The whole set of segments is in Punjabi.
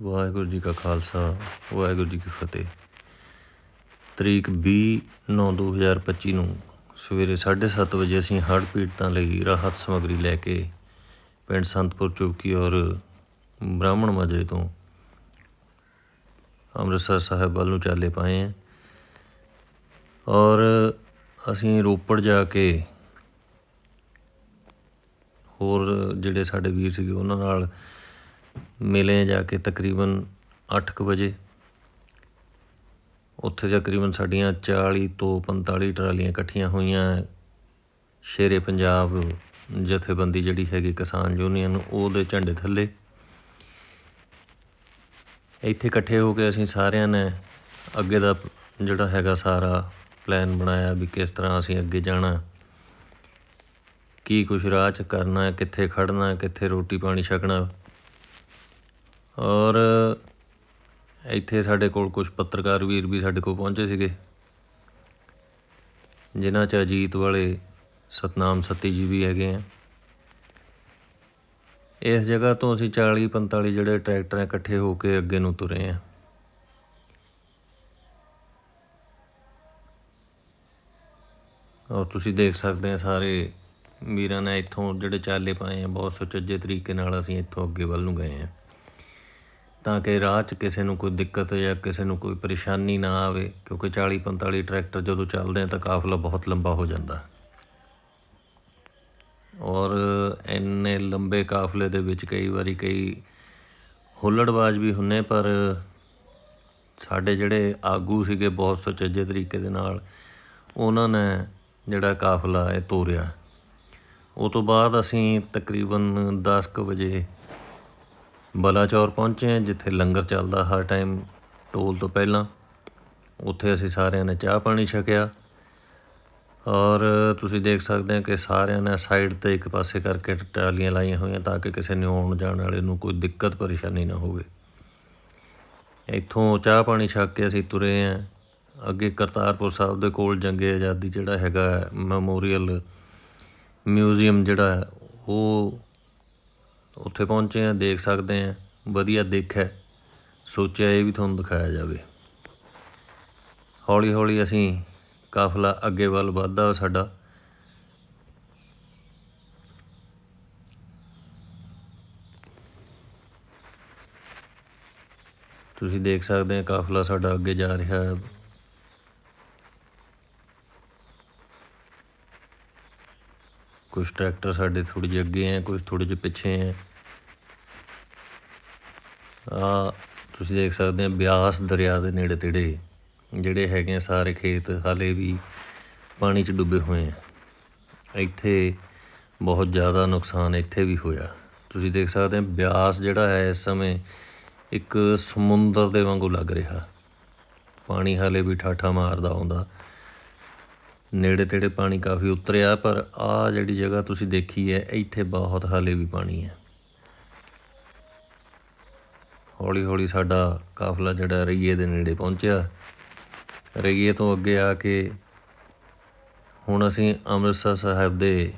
ਵਾਹਿਗੁਰੂ ਜੀ ਕਾ ਖਾਲਸਾ, ਵਾਹਿਗੁਰੂ ਜੀ ਕੀ ਫਤਿਹ। ਤਰੀਕ 20/9/2025 ਨੂੰ ਸਵੇਰੇ 7:30 ਵਜੇ ਅਸੀਂ ਹੜ੍ਹ ਪੀੜਤਾਂ ਲਈ ਰਾਹਤ ਸਮੱਗਰੀ ਲੈ ਕੇ ਪਿੰਡ ਸੰਤਪੁਰ ਚੌਕੀ ਔਰ ਬ੍ਰਾਹਮਣ ਮਾਜਰੇ ਤੋਂ ਅੰਮ੍ਰਿਤਸਰ ਸਾਹਿਬ ਵੱਲ ਨੂੰ ਚਾਲੇ ਪਾਏ ਹਾਂ। ਔਰ ਅਸੀਂ ਰੋਪੜ ਜਾ ਕੇ ਹੋਰ ਜਿਹੜੇ ਸਾਡੇ ਵੀਰ ਸੀਗੇ ਉਹਨਾਂ ਨਾਲ ਮਿਲੇ ਜਾ ਕੇ ਤਕਰੀਬਨ ਅੱਠ ਕੁ ਵਜੇ। ਉੱਥੇ ਤਕਰੀਬਨ ਸਾਡੀਆਂ 40 ਤੋਂ 45 ਟਰਾਲੀਆਂ ਇਕੱਠੀਆਂ ਹੋਈਆਂ। ਸ਼ੇਰੇ ਪੰਜਾਬ ਜਥੇਬੰਦੀ ਜਿਹੜੀ ਹੈਗੀ ਕਿਸਾਨ ਯੂਨੀਅਨ ਉਹਦੇ ਝੰਡੇ ਥੱਲੇ। ਇੱਥੇ ਇਕੱਠੇ ਹੋ ਕੇ ਅਸੀਂ ਸਾਰਿਆਂ ਨੇ ਅੱਗੇ ਦਾ ਜਿਹੜਾ ਹੈਗਾ ਸਾਰਾ ਪਲਾਨ ਬਣਾਇਆ ਵੀ ਕਿਸ ਤਰ੍ਹਾਂ ਅਸੀਂ ਅੱਗੇ ਜਾਣਾ। ਕੀ ਕੁਛ ਰਾਹ 'ਚ ਕਰਨਾ, ਕਿੱਥੇ ਖੜਨਾ ਕਿੱਥੇ ਰੋਟੀ ਪਾਣੀ ਛਕਣਾ। ਔਰ ਇੱਥੇ ਸਾਡੇ ਕੋਲ ਕੁਝ ਪੱਤਰਕਾਰ ਵੀਰ ਵੀ ਸਾਡੇ ਕੋਲ ਪਹੁੰਚੇ ਸੀਗੇ, ਜਿਨ੍ਹਾਂ 'ਚ ਅਜੀਤ ਵਾਲੇ ਸਤਨਾਮ ਸੱਤੀ ਜੀ ਵੀ ਹੈਗੇ ਆ। ਇਸ ਜਗ੍ਹਾ ਤੋਂ ਅਸੀਂ 40 45 ਜਿਹੜੇ ਟਰੈਕਟਰ ਇਕੱਠੇ ਹੋ ਕੇ ਅੱਗੇ ਨੂੰ ਤੁਰੇ ਆ। ਔਰ ਤੁਸੀਂ ਦੇਖ ਸਕਦੇ ਆ ਸਾਰੇ ਵੀਰਾਂ ਨੇ ਇੱਥੋਂ ਜਿਹੜੇ ਚਾਲੇ ਪਾਏ ਆ, ਬਹੁਤ ਸੁਚੱਜੇ ਤਰੀਕੇ ਨਾਲ ਅਸੀਂ ਇੱਥੋਂ ਅੱਗੇ ਵੱਲ ਨੂੰ ਗਏ ਆ। ਤਾਂ ਕਿ ਰਾਹ 'ਚ ਕਿਸੇ ਨੂੰ ਕੋਈ ਦਿੱਕਤ ਜਾਂ ਕਿਸੇ ਨੂੰ ਕੋਈ ਪਰੇਸ਼ਾਨੀ ਨਾ ਆਵੇ, ਕਿਉਂਕਿ 40 45 ਟਰੈਕਟਰ ਜਦੋਂ ਚੱਲਦੇ ਆ ਤਾਂ ਕਾਫਲਾ ਬਹੁਤ ਲੰਬਾ ਹੋ ਜਾਂਦਾ। ਔਰ ਇੰਨੇ ਲੰਬੇ ਕਾਫਲੇ ਦੇ ਵਿੱਚ ਕਈ ਵਾਰੀ ਕਈ ਹੁੱਲੜਬਾਜ਼ ਵੀ ਹੁੰਨੇ, ਪਰ ਸਾਡੇ ਜਿਹੜੇ ਆਗੂ ਸੀਗੇ ਬਹੁਤ ਸੁਚੱਜੇ ਤਰੀਕੇ ਦੇ ਨਾਲ, ਉਹਨਾਂ ਨੇ ਜਿਹੜਾ ਕਾਫਲਾ ਹੈ ਤੋਰਿਆ। ਉਹ ਤੋਂ ਬਾਅਦ ਅਸੀਂ ਤਕਰੀਬਨ 10:00 ਵਜੇ ਬਲਾਚੌਰ ਪਹੁੰਚੇ ਹਾਂ, ਜਿੱਥੇ ਲੰਗਰ ਚੱਲਦਾ ਹਰ ਟਾਈਮ ਟੋਲ ਤੋਂ ਪਹਿਲਾਂ। ਉੱਥੇ ਅਸੀਂ ਸਾਰਿਆਂ ਨੇ ਚਾਹ ਪਾਣੀ ਛਕਿਆ। ਔਰ ਤੁਸੀਂ ਦੇਖ ਸਕਦੇ ਹੋ ਕਿ ਸਾਰਿਆਂ ਨੇ ਸਾਈਡ ਤੇ ਇੱਕ ਪਾਸੇ ਕਰਕੇ ਟਰਾਲੀਆਂ ਲਾਈਆਂ ਹੋਈਆਂ ਤਾਂ ਕਿ ਕਿਸੇ ਨੇ ਆਉਣ ਜਾਣ ਵਾਲੇ ਨੂੰ ਕੋਈ ਦਿੱਕਤ ਪਰੇਸ਼ਾਨੀ ਨਾ ਹੋਵੇ। ਇੱਥੋਂ ਚਾਹ ਪਾਣੀ ਛਕ ਕੇ ਅਸੀਂ ਤੁਰੇ ਆਂ ਅੱਗੇ ਕਰਤਾਰਪੁਰ ਸਾਹਿਬ ਦੇ ਕੋਲ ਜੰਗੇ ਆਜ਼ਾਦੀ ਜਿਹੜਾ ਹੈਗਾ ਮੈਮੋਰੀਅਲ ਮਿਊਜ਼ੀਅਮ ਜਿਹੜਾ ਉਹ ਉੱਥੇ ਪਹੁੰਚੇ ਹਾਂ, ਦੇਖ ਸਕਦੇ ਹਾਂ। ਵਧੀਆ ਦੇਖ ਹੈ ਸੋਚਿਆ ਇਹ ਵੀ ਤੁਹਾਨੂੰ ਦਿਖਾਇਆ ਜਾਵੇ। ਹੌਲੀ ਹੌਲੀ ਅਸੀਂ ਕਾਫਲਾ ਅੱਗੇ ਵੱਲ ਵੱਧਦਾ ਸਾਡਾ। ਤੁਸੀਂ ਦੇਖ ਸਕਦੇ ਆ ਕਾਫਲਾ ਸਾਡਾ ਅੱਗੇ ਜਾ ਰਿਹਾ ਹੈ। ਕੁਝ ਟਰੈਕਟਰ ਸਾਡੇ ਥੋੜੀ ਜਿਹੇ ਅੱਗੇ ਹੈ ਕੁਝ ਥੋੜੇ ਜਿਹੇ ਪਿੱਛੇ ਹੈ। ਆ ਤੁਸੀਂ ਦੇਖ ਸਕਦੇ ਆ ਬਿਆਸ ਦਰਿਆ ਦੇ ਨੇੜੇ ਤੇੜੇ, ਜਿਹੜੇ ਹੈਗੇ ਆ ਸਾਰੇ ਖੇਤ, ਹਾਲੇ ਵੀ ਪਾਣੀ 'ਚ ਡੁੱਬੇ ਹੋਏ ਆ। ਇੱਥੇ ਬਹੁਤ ਜ਼ਿਆਦਾ ਨੁਕਸਾਨ ਇੱਥੇ ਵੀ ਹੋਇਆ। ਤੁਸੀਂ ਦੇਖ ਸਕਦੇ ਆ ਬਿਆਸ ਜਿਹੜਾ ਹੈ ਇਸ ਸਮੇਂ ਇੱਕ ਸਮੁੰਦਰ ਦੇ ਵਾਂਗੂ ਲੱਗ ਰਿਹਾ। ਪਾਣੀ ਹਾਲੇ ਵੀ ਠਾਠਾ ਮਾਰਦਾ ਆਉਂਦਾ। ਨੇੜੇ ਤੇੜੇ ਪਾਣੀ ਕਾਫੀ ਉਤਰਿਆ, ਪਰ ਆ ਜਿਹੜੀ ਜਗ੍ਹਾ ਤੁਸੀਂ ਦੇਖੀ ਹੈ, ਇੱਥੇ ਬਹੁਤ ਹਾਲੇ ਵੀ ਪਾਣੀ ਹੈ। ਹੌਲੀ ਹੌਲੀ ਸਾਡਾ ਕਾਫਲਾ ਜਿਹੜਾ ਰਈਏ ਦੇ ਨੇੜੇ ਪਹੁੰਚਿਆ। ਰਈਏ ਤੋਂ ਅੱਗੇ ਆ ਕੇ ਹੁਣ ਅਸੀਂ ਅੰਮ੍ਰਿਤਸਰ ਸਾਹਿਬ ਦੇ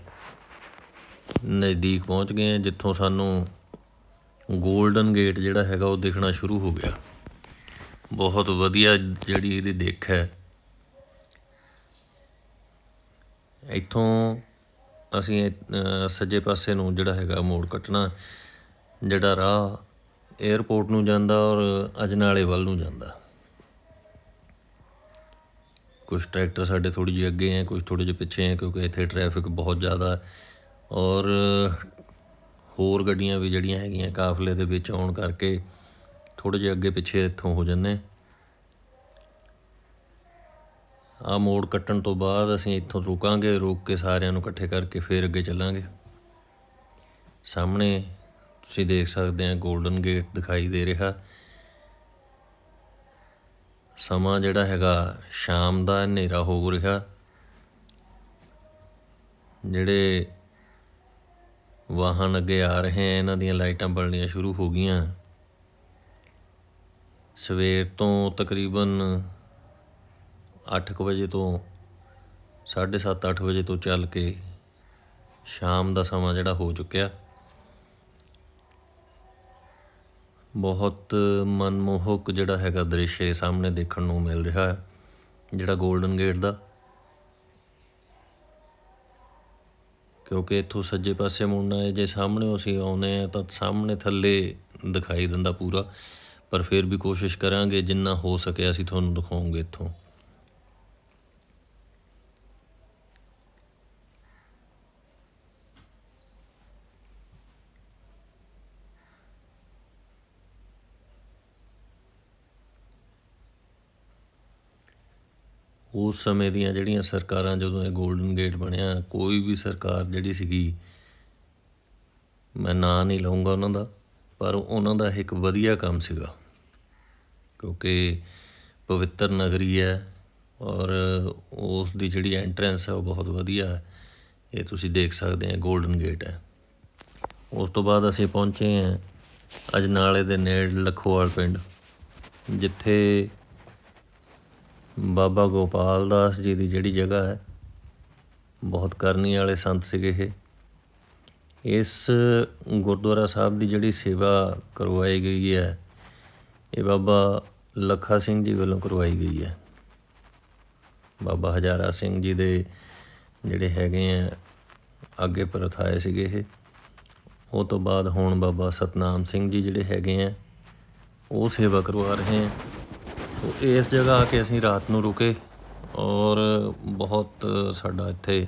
ਨਜ਼ਦੀਕ ਪਹੁੰਚ ਗਏ ਹਾਂ, ਜਿੱਥੋਂ ਸਾਨੂੰ ਗੋਲਡਨ ਗੇਟ ਜਿਹੜਾ ਹੈਗਾ ਉਹ ਦੇਖਣਾ ਸ਼ੁਰੂ ਹੋ ਗਿਆ। ਬਹੁਤ ਵਧੀਆ ਜਿਹੜੀ ਇਹਦੀ ਦੇਖ ਹੈ। ਇੱਥੋਂ ਅਸੀਂ ਸੱਜੇ ਪਾਸੇ ਨੂੰ ਜਿਹੜਾ ਹੈਗਾ ਮੋੜ ਕੱਟਣਾ, ਜਿਹੜਾ ਰਾਹ 에ਅਰਪੋਰਟ ਨੂੰ ਜਾਂਦਾ ਔਰ ਅਜਨਾਲੇ ਵੱਲ ਨੂੰ ਜਾਂਦਾ। ਕੁਝ ਟਰੈਕਟਰ ਸਾਡੇ ਥੋੜੀ ਜਿਹੀ ਅੱਗੇ ਹੈ ਕੁਝ ਥੋੜੇ ਜਿਹੇ ਪਿੱਛੇ ਹੈ, ਕਿਉਂਕਿ ਇੱਥੇ ਟ੍ਰੈਫਿਕ ਬਹੁਤ ਜ਼ਿਆਦਾ ਔਰ ਹੋਰ ਗੱਡੀਆਂ ਵੀ ਜਿਹੜੀਆਂ ਹੈਗੀਆਂ ਕਾਫਲੇ ਦੇ ਵਿੱਚ ਆਉਣ ਕਰਕੇ ਥੋੜੇ ਜਿਹੇ ਅੱਗੇ ਪਿੱਛੇ ਇੱਥੋਂ ਹੋ ਜੰਨੇ ਆ ਮੋੜ ਕੱਟਣ ਤੋਂ ਬਾਅਦ ਅਸੀਂ ਇੱਥੋਂ ਰੁਕਾਂਗੇ, ਰੋਕ ਕੇ ਸਾਰਿਆਂ ਨੂੰ ਇਕੱਠੇ ਕਰਕੇ ਫੇਰ ਅੱਗੇ ਚੱਲਾਂਗੇ। ਸਾਹਮਣੇ ਤੁਸੀਂ ਦੇਖ ਸਕਦੇ ਆ 골ਡਨ ਗੇਟ ਦਿਖਾਈ ਦੇ ਰਿਹਾ। ਸਮਾਂ ਜਿਹੜਾ ਹੈਗਾ ਸ਼ਾਮ ਦਾ ਹਨੇਰਾ ਹੋ ਰਿਹਾ। ਜਿਹੜੇ ਵਾਹਨ ਅੱਗੇ ਆ ਰਹੇ ਆ, ਇਹਨਾਂ ਦੀਆਂ ਲਾਈਟਾਂ ਬਲਣੀਆਂ ਸ਼ੁਰੂ ਹੋ ਗਈਆਂ। ਸਵੇਰ ਤੋਂ ਤਕਰੀਬਨ 8:00 ਵਜੇ ਤੋਂ 7:30 8 ਵਜੇ ਤੋਂ ਚੱਲ ਕੇ ਸ਼ਾਮ ਦਾ ਸਮਾਂ ਜਿਹੜਾ ਹੋ ਚੁੱਕਿਆ। ਬਹੁਤ ਮਨਮੋਹਕ ਜਿਹੜਾ ਹੈਗਾ ਦ੍ਰਿਸ਼ ਇਹ ਸਾਹਮਣੇ ਦੇਖਣ ਨੂੰ ਮਿਲ ਰਿਹਾ ਹੈ, ਜਿਹੜਾ 골ਡਨ ਗੇਟ ਦਾ। ਕਿਉਂਕਿ ਇੱਥੋਂ ਸੱਜੇ ਪਾਸੇ ਮੁੜਨਾ ਹੈ, ਜੇ ਸਾਹਮਣੇ ਅਸੀਂ ਆਉਨੇ ਆ ਤਾਂ ਸਾਹਮਣੇ ਥੱਲੇ ਦਿਖਾਈ ਦਿੰਦਾ ਪੂਰਾ। ਪਰ ਫਿਰ ਵੀ ਕੋਸ਼ਿਸ਼ ਕਰਾਂਗੇ ਜਿੰਨਾ ਹੋ ਸਕੇ ਅਸੀਂ ਤੁਹਾਨੂੰ ਦਿਖਾਉਂਗੇ ਇੱਥੋਂ। ਉਸ ਸਮੇਂ ਦੀਆਂ ਜਿਹੜੀਆਂ ਸਰਕਾਰਾਂ ਜਦੋਂ ਇਹ 골ਡਨ ਗੇਟ ਬਣਿਆ, ਕੋਈ ਵੀ ਸਰਕਾਰ ਜਿਹੜੀ ਸੀਗੀ, ਮੈਂ ਨਾਂ ਨਹੀਂ ਲਵਾਂਗਾ ਉਹਨਾਂ ਦਾ, ਪਰ ਉਹਨਾਂ ਦਾ ਇੱਕ ਵਧੀਆ ਕੰਮ ਸੀਗਾ। ਕਿਉਂਕਿ ਪਵਿੱਤਰ ਨਗਰੀ ਹੈ ਔਰ ਉਸ ਦੀ ਜਿਹੜੀ ਐਂਟਰੈਂਸ ਹੈ ਉਹ ਬਹੁਤ ਵਧੀਆ ਹੈ। ਇਹ ਤੁਸੀਂ ਦੇਖ ਸਕਦੇ ਆ 골ਡਨ ਗੇਟ ਹੈ। ਉਸ ਤੋਂ ਬਾਅਦ ਅਸੀਂ ਪਹੁੰਚੇ ਹਾਂ ਅਜਨਾਲੇ ਦੇ ਨੇੜ ਲਖੋਵਾਲ ਪਿੰਡ, ਜਿੱਥੇ ਬਾਬਾ ਗੋਪਾਲ ਦਾਸ ਜੀ ਦੀ ਜਿਹੜੀ ਜਗ੍ਹਾ ਹੈ, ਬਹੁਤ ਕਰਨੀ ਵਾਲੇ ਸੰਤ ਸੀਗੇ ਇਹ। ਇਸ ਗੁਰਦੁਆਰਾ ਸਾਹਿਬ ਦੀ ਜਿਹੜੀ ਸੇਵਾ ਕਰਵਾਈ ਗਈ ਹੈ, ਇਹ ਬਾਬਾ ਲੱਖਾ ਸਿੰਘ ਜੀ ਵੱਲੋਂ ਕਰਵਾਈ ਗਈ ਹੈ। ਬਾਬਾ ਹਜ਼ਾਰਾ ਸਿੰਘ ਜੀ ਦੇ ਜਿਹੜੇ ਹੈਗੇ ਆ, ਅੱਗੇ ਪ੍ਰਥਾਏ ਸੀਗੇ ਇਹ। ਉਹ ਤੋਂ ਬਾਅਦ ਹੁਣ ਬਾਬਾ ਸਤਨਾਮ ਸਿੰਘ ਜੀ ਜਿਹੜੇ ਹੈਗੇ ਆ, ਉਹ ਸੇਵਾ ਕਰਵਾ ਰਹੇ ਆ। ਇਸ ਜਗ੍ਹਾ ਆ ਕੇ ਅਸੀਂ ਰਾਤ ਨੂੰ ਰੁਕੇ ਔਰ ਬਹੁਤ ਸਾਡਾ ਇੱਥੇ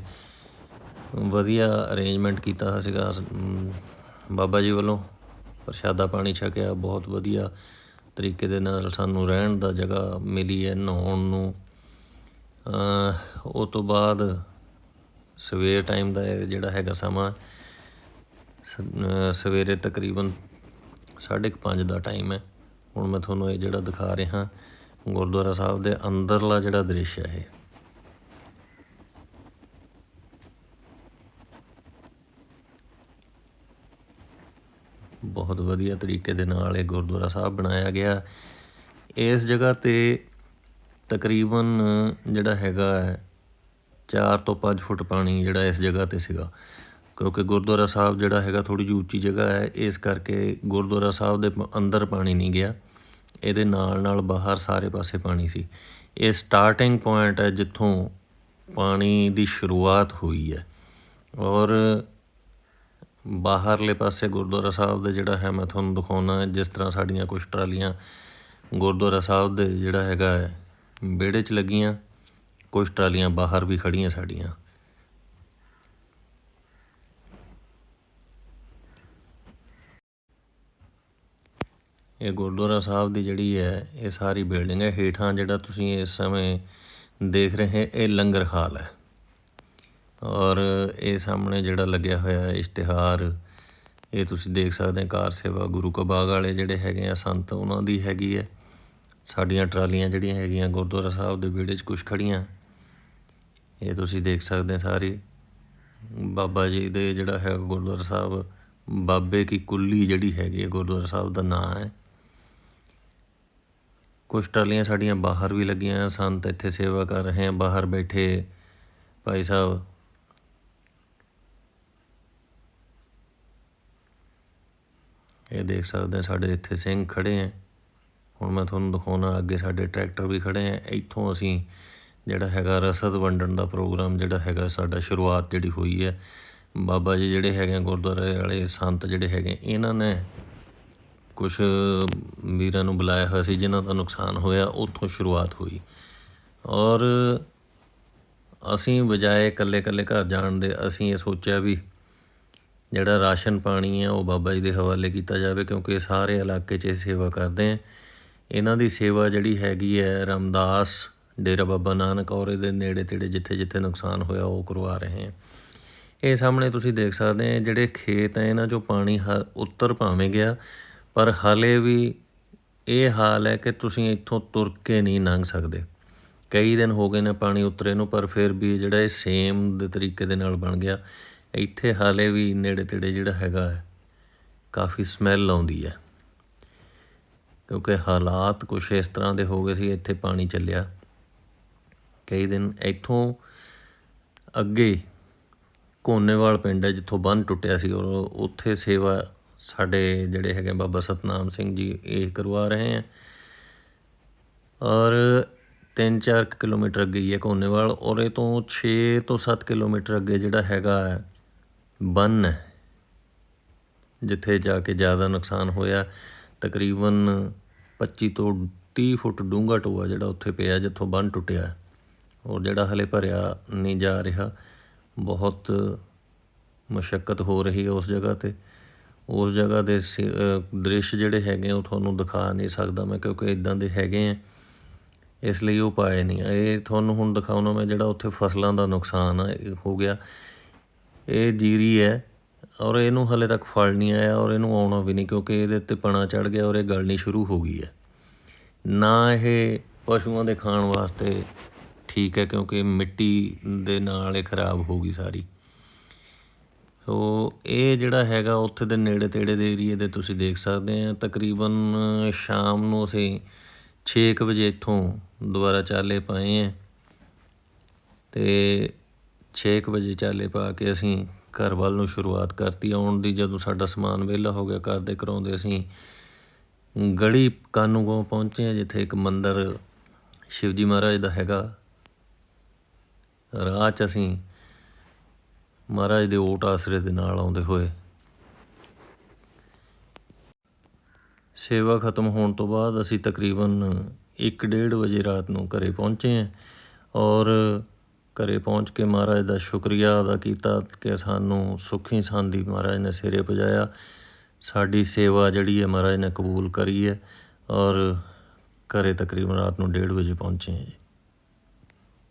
ਵਧੀਆ ਅਰੇਂਜਮੈਂਟ ਕੀਤਾ ਸੀਗਾ। ਅਮ, ਬਾਬਾ ਜੀ ਵੱਲੋਂ ਪ੍ਰਸ਼ਾਦਾ ਪਾਣੀ ਛਕਿਆ ਬਹੁਤ ਵਧੀਆ ਤਰੀਕੇ ਦੇ ਨਾਲ ਸਾਨੂੰ ਰਹਿਣ ਦਾ ਜਗ੍ਹਾ ਮਿਲੀ ਹੈ ਨਹਾਉਣ ਨੂੰ। ਉਹ ਤੋਂ ਬਾਅਦ ਸਵੇਰ ਟਾਈਮ ਦਾ ਇਹ ਜਿਹੜਾ ਹੈਗਾ ਸਮਾਂ ਸ- ਅਹ, ਸਵੇਰੇ ਤਕਰੀਬਨ 5:30 ਦਾ ਟਾਈਮ ਹੈ। ਹੁਣ ਮੈਂ ਤੁਹਾਨੂੰ ਇਹ ਜਿਹੜਾ ਦਿਖਾ ਰਿਹਾ ਗੁਰਦੁਆਰਾ ਸਾਹਿਬ ਦੇ ਅੰਦਰਲਾ ਜਿਹੜਾ ਦ੍ਰਿਸ਼ ਹੈ ਇਹ। ਬਹੁਤ ਵਧੀਆ ਤਰੀਕੇ ਦੇ ਨਾਲ ਇਹ ਗੁਰਦੁਆਰਾ ਸਾਹਿਬ ਬਣਾਇਆ ਗਿਆ। ਇਸ ਜਗ੍ਹਾ ਤੇ ਤਕਰੀਬਨ ਜਿਹੜਾ ਹੈਗਾ ਹੈ 4 ਤੋਂ 5 ਫੁੱਟ ਪਾਣੀ ਜਿਹੜਾ ਇਸ ਜਗ੍ਹਾ ਤੇ ਸੀਗਾ। ਕਿਉਂਕਿ ਗੁਰਦੁਆਰਾ ਸਾਹਿਬ ਜਿਹੜਾ ਹੈਗਾ ਥੋੜੀ ਜਿਹੀ ਉੱਚੀ ਜਗ੍ਹਾ ਹੈ, ਇਸ ਕਰਕੇ ਗੁਰਦੁਆਰਾ ਸਾਹਿਬ ਦੇ ਅੰਦਰ ਪਾਣੀ ਨਹੀਂ ਗਿਆ। ਇਹਦੇ ਨਾਲ ਨਾਲ ਬਾਹਰ ਸਾਰੇ ਪਾਸੇ ਪਾਣੀ ਸੀ। ਇਹ ਸਟਾਰਟਿੰਗ ਪੁਆਇੰਟ ਹੈ ਜਿੱਥੋਂ ਪਾਣੀ ਦੀ ਸ਼ੁਰੂਆਤ ਹੋਈ ਹੈ। ਔਰ ਬਾਹਰਲੇ ਪਾਸੇ ਗੁਰਦੁਆਰਾ ਸਾਹਿਬ ਦੇ ਜਿਹੜਾ ਹੈ, ਮੈਂ ਤੁਹਾਨੂੰ ਦਿਖਾਉਣਾ, ਜਿਸ ਤਰ੍ਹਾਂ ਸਾਡੀਆਂ ਕੁਝ ਟਰਾਲੀਆਂ ਗੁਰਦੁਆਰਾ ਸਾਹਿਬ ਦੇ ਜਿਹੜਾ ਹੈਗਾ ਵਿਹੜੇ 'ਚ ਲੱਗੀਆਂ। ਕੁਝ ਟਰਾਲੀਆਂ ਬਾਹਰ ਵੀ ਖੜੀਆਂ ਸਾਡੀਆਂ। ਇਹ ਗੁਰਦੁਆਰਾ ਸਾਹਿਬ ਦੀ ਜਿਹੜੀ ਹੈ, ਇਹ ਸਾਰੀ ਬਿਲਡਿੰਗ ਹੈ। ਹੇਠਾਂ ਜਿਹੜਾ ਤੁਸੀਂ ਇਸ ਸਮੇਂ ਦੇਖ ਰਹੇ ਇਹ ਲੰਗਰ ਹਾਲ ਹੈ। ਔਰ ਇਹ ਸਾਹਮਣੇ ਜਿਹੜਾ ਲੱਗਿਆ ਹੋਇਆ ਹੈ, ਇਸ਼ਤਿਹਾਰ, ਇਹ ਤੁਸੀਂ ਦੇਖ ਸਕਦੇ ਹੋ, ਕਾਰ ਸੇਵਾ ਗੁਰੂ ਕਬਾਗ ਵਾਲੇ ਜਿਹੜੇ ਹੈਗੇ ਆ, ਸੰਤ ਉਹਨਾਂ ਦੀ ਹੈਗੀ ਹੈ। ਸਾਡੀਆਂ ਟਰਾਲੀਆਂ ਜਿਹੜੀਆਂ ਹੈਗੀਆਂ, ਗੁਰਦੁਆਰਾ ਸਾਹਿਬ ਦੇ ਵਿਹੜੇ 'ਚ ਕੁਛ ਖੜੀਆਂ ਇਹ ਤੁਸੀਂ ਦੇਖ ਸਕਦੇ ਹੋ ਸਾਰੀ। ਬਾਬਾ ਜੀ ਦੇ ਜਿਹੜਾ ਹੈ ਗੁਰਦੁਆਰਾ ਸਾਹਿਬ, ਬਾਬੇ ਕੀ ਕੁੱਲੀ ਜਿਹੜੀ ਹੈਗੀ ਹੈ, ਗੁਰਦੁਆਰਾ ਸਾਹਿਬ ਦਾ ਨਾਂ ਹੈ। ਕੁਛ ਟਰਾਲੀਆਂ ਸਾਡੀਆਂ ਬਾਹਰ ਵੀ ਲੱਗੀਆਂ ਸੰਤ ਇੱਥੇ ਸੇਵਾ ਕਰ ਰਹੇ ਆ ਬਾਹਰ ਬੈਠੇ ਭਾਈ ਸਾਹਿਬ। ਇਹ ਦੇਖ ਸਕਦੇ ਆ ਸਾਡੇ ਇੱਥੇ ਸਿੰਘ ਖੜੇ ਆ ਹੁਣ ਮੈਂ ਤੁਹਾਨੂੰ ਦਿਖਾਉਣਾ, ਅੱਗੇ ਸਾਡੇ ਟਰੈਕਟਰ ਵੀ ਖੜੇ ਆ ਇੱਥੋਂ ਅਸੀਂ ਜਿਹੜਾ ਹੈਗਾ ਰਸਦ ਵੰਡਣ ਦਾ ਪ੍ਰੋਗਰਾਮ ਜਿਹੜਾ ਹੈਗਾ ਸਾਡਾ ਸ਼ੁਰੂਆਤ ਜਿਹੜੀ ਹੋਈ ਹੈ। ਬਾਬਾ ਜੀ ਜਿਹੜੇ ਹੈਗੇ ਆ ਗੁਰਦੁਆਰੇ ਵਾਲੇ, ਸੰਤ ਜਿਹੜੇ ਹੈਗੇ, ਇਹਨਾਂ ਨੇ ਕੁਝ ਵੀਰਾਂ ਨੂੰ ਬੁਲਾਇਆ ਹੋਇਆ ਸੀ ਜਿਨ੍ਹਾਂ ਦਾ ਨੁਕਸਾਨ ਹੋਇਆ, ਉੱਥੋਂ ਸ਼ੁਰੂਆਤ ਹੋਈ। ਔਰ ਅਸੀਂ ਬਜਾਏ ਇਕੱਲੇ ਇਕੱਲੇ ਘਰ ਜਾਣ ਦੇ ਅਸੀਂ ਇਹ ਸੋਚਿਆ ਵੀ ਜਿਹੜਾ ਰਾਸ਼ਨ ਪਾਣੀ ਹੈ, ਉਹ ਬਾਬਾ ਜੀ ਦੇ ਹਵਾਲੇ ਕੀਤਾ ਜਾਵੇ, ਕਿਉਂਕਿ ਇਹ ਸਾਰੇ ਇਲਾਕੇ 'ਚ ਇਹ ਸੇਵਾ ਕਰਦੇ ਆ ਇਹਨਾਂ ਦੀ ਸੇਵਾ ਜਿਹੜੀ ਹੈਗੀ ਹੈ, ਰਮਦਾਸ, ਡੇਰਾ ਬਾਬਾ ਨਾਨਕ ਔਰ ਇਹਦੇ ਨੇੜੇ ਤੇੜੇ ਜਿੱਥੇ ਜਿੱਥੇ ਨੁਕਸਾਨ ਹੋਇਆ, ਉਹ ਕਰਵਾ ਰਹੇ ਆ ਇਹ ਸਾਹਮਣੇ ਤੁਸੀਂ ਦੇਖ ਸਕਦੇ ਆ ਜਿਹੜੇ ਖੇਤ ਹੈ, ਇਹਨਾਂ 'ਚੋਂ ਪਾਣੀ ਹਰ ਉੱਤਰ ਭਾਵੇਂ ਗਿਆ ਪਰ ਹਾਲੇ ਵੀ ਇਹ ਹਾਲ ਹੈ ਕਿ ਤੁਸੀਂ ਇੱਥੋਂ ਤੁਰ ਕੇ ਨਹੀਂ ਲੰਘ ਸਕਦੇ। ਕਈ ਦਿਨ ਹੋ ਗਏ ਨੇ ਪਾਣੀ ਉਤਰੇ ਨੂੰ, ਪਰ ਫਿਰ ਵੀ ਜਿਹੜਾ ਇਹ ਸੇਮ ਦੇ ਤਰੀਕੇ ਦੇ ਨਾਲ ਬਣ ਗਿਆ, ਇੱਥੇ ਹਾਲੇ ਵੀ ਨੇੜੇ ਤੇੜੇ ਜਿਹੜਾ ਹੈਗਾ ਹੈ, ਕਾਫੀ ਸਮੈਲ ਆਉਂਦੀ ਹੈ। ਕਿਉਂਕਿ ਹਾਲਾਤ ਕੁਛ ਇਸ ਤਰ੍ਹਾਂ ਦੇ ਹੋ ਗਏ ਸੀ, ਇੱਥੇ ਪਾਣੀ ਚੱਲਿਆ। ਕਈ ਦਿਨ ਇੱਥੋਂ ਅੱਗੇ ਕੋਨੇਵਾਲ ਪਿੰਡ ਹੈ, ਜਿੱਥੋਂ ਬੰਨ ਟੁੱਟਿਆ ਸੀ, ਔਰ ਉੱਥੇ ਸੇਵਾ ਸਾਡੇ ਜਿਹੜੇ ਹੈਗੇ ਬਾਬਾ ਸਤਨਾਮ ਸਿੰਘ ਜੀ, ਇਹ ਕਰਵਾ ਰਹੇ ਹੈ ਔਰ 3-4 ਕਿਲੋਮੀਟਰ ਅੱਗੇ ਹੀ ਹੈ ਕੋਨੇਵਾਲ ਔਰ ਇਹ ਤੋਂ 6 ਤੋਂ 7 ਕਿਲੋਮੀਟਰ ਅੱਗੇ ਜਿਹੜਾ ਹੈਗਾ ਬੰਨ ਹੈ, ਜਿੱਥੇ ਜਾ ਕੇ ਜ਼ਿਆਦਾ ਨੁਕਸਾਨ ਹੋਇਆ। ਤਕਰੀਬਨ 25 ਤੋਂ 30 ਫੁੱਟ ਡੂੰਘਾ ਟੋਆ ਜਿਹੜਾ ਉੱਥੇ ਪਿਆ, ਜਿੱਥੋਂ ਬੰਨ ਟੁੱਟਿਆ ਔਰ ਜਿਹੜਾ ਹਲੇ ਭਰਿਆ ਨਹੀਂ ਜਾ ਰਿਹਾ, ਬਹੁਤ ਮੁਸ਼ਕਲ ਹੋ ਰਹੀ ਹੈ ਉਸ ਜਗ੍ਹਾ ਤੇ। ਉਸ ਜਗ੍ਹਾ ਦੇ ਸ- ਦ੍ਰਿਸ਼ ਜਿਹੜੇ ਹੈਗੇ ਆ, ਉਹ ਤੁਹਾਨੂੰ ਦਿਖਾ ਨਹੀਂ ਸਕਦਾ ਮੈਂ, ਕਿਉਂਕਿ ਇਦਾਂ ਦੇ ਹੈਗੇ ਆ। ਇਸ ਲਈ ਉਹ ਪਾਏ ਨਹੀਂ ਇਹ ਤੁਹਾਨੂੰ ਹੁਣ ਦਿਖਾਉਣਾ ਮੈਂ, ਜਿਹੜਾ ਉੱਥੇ ਫਸਲਾਂ ਦਾ ਨੁਕਸਾਨ ਆ ਹੋ ਗਿਆ। ਇਹ ਜੀਰੀ ਹੈ, ਔਰ ਇਹਨੂੰ ਹਲੇ ਤੱਕ ਫਲ ਨਹੀਂ ਆਇਆ, ਔਰ ਇਹਨੂੰ ਆਉਣਾ ਵੀ ਨਹੀਂ, ਕਿਉਂਕਿ ਇਹਦੇ ਉੱਤੇ ਪਣਾ ਚੜ ਗਿਆ, ਔਰ ਇਹ ਗਲਣੀ ਸ਼ੁਰੂ ਹੋ ਗਈ ਹੈ। ਨਾ ਇਹ ਪਸ਼ੂਆਂ ਦੇ ਖਾਣ ਵਾਸਤੇ ਠੀਕ ਹੈ, ਕਿਉਂਕਿ ਮਿੱਟੀ ਦੇ ਨਾਲ ਇਹ ਖਰਾਬ ਹੋ ਗਈ ਸਾਰੀ। ਸੋ ਇਹ ਜਿਹੜਾ ਹੈਗਾ ਉੱਥੇ ਦੇ ਨੇੜੇ ਤੇੜੇ ਦੇ ਏਰੀਏ ਦੇ ਤੁਸੀਂ ਦੇਖ ਸਕਦੇ ਆ। ਤਕਰੀਬਨ ਸ਼ਾਮ ਨੂੰ ਅਸੀਂ 6 ਵਜੇ ਇੱਥੋਂ ਦੁਬਾਰਾ ਚਾਲੇ ਪਾਏ ਆ ਤੇ 6 ਵਜੇ ਚਾਲੇ ਪਾ ਕੇ ਅਸੀਂ ਘਰ ਵੱਲ ਨੂੰ ਸ਼ੁਰੂਆਤ ਕਰਤੀ। ਆਉਣ ਦੀ ਜਦੋਂ ਸਾਡਾ ਸਮਾਨ ਵਿਹਲਾ ਹੋ ਗਿਆ, ਘਰ ਦੇ ਕਰਾਉਂਦੇ ਅਸੀਂ ਗੜੀ ਕਾਨੂੰਗੋਂ ਪਹੁੰਚੇ ਹਾਂ ਜਿੱਥੇ ਇੱਕ ਮੰਦਿਰ ਸ਼ਿਵਜੀ ਮਹਾਰਾਜ ਦਾ ਹੈਗਾ। ਰਾਹ 'ਚ ਅਸੀਂ ਮਹਾਰਾਜ ਦੇ ਓਟ ਆਸਰੇ ਦੇ ਨਾਲ ਆਉਂਦੇ ਹੋਏ। ਸੇਵਾ ਖਤਮ ਹੋਣ ਤੋਂ ਬਾਅਦ ਅਸੀਂ ਤਕਰੀਬਨ 1:30 ਵਜੇ ਰਾਤ ਨੂੰ ਘਰੇ ਪਹੁੰਚੇ ਹਾਂ ਔਰ ਘਰੇ ਪਹੁੰਚ ਕੇ ਮਹਾਰਾਜ ਦਾ ਸ਼ੁਕਰੀਆ ਅਦਾ ਕੀਤਾ ਕਿ ਸਾਨੂੰ ਸੁੱਖੀ ਸਾਂਦੀ ਮਹਾਰਾਜ ਨੇ ਸਿਰੇ ਪਜਾਇਆ। ਸਾਡੀ ਸੇਵਾ ਜਿਹੜੀ ਹੈ ਮਹਾਰਾਜ ਨੇ ਕਬੂਲ ਕਰੀ ਹੈ ਔਰ ਘਰੇ ਤਕਰੀਬਨ ਰਾਤ ਨੂੰ 1:30 ਵਜੇ ਪਹੁੰਚੇ ਹਾਂ ਜੀ।